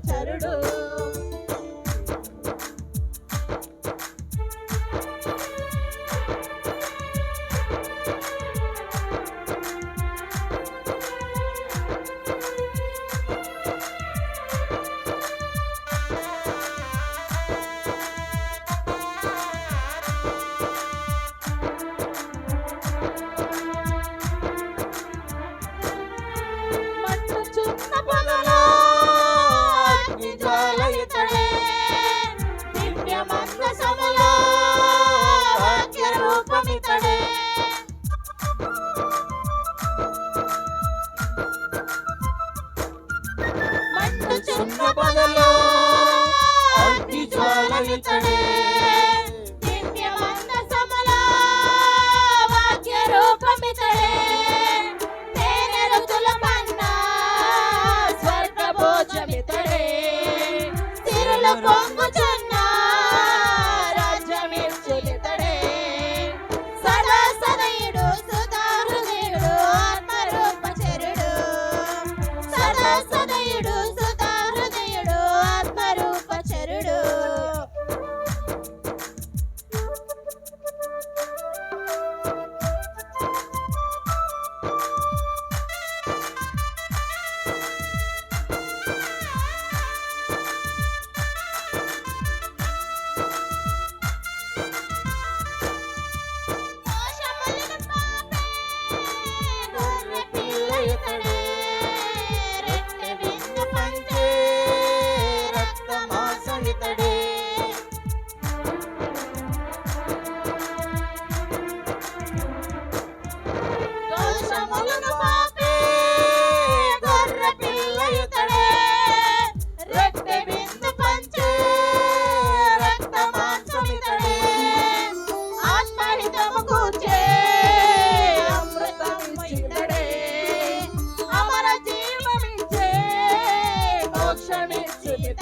tattered up. చుక్క పొదలో అగ్గి జ్వాలవితడే దివ్యవంద సమల వాక్య రూపమితడే తేనె ఋతుల పన్న స్వర్గ భోజమితడే తిరుల పొంగ সমস্যা মিশ্রিত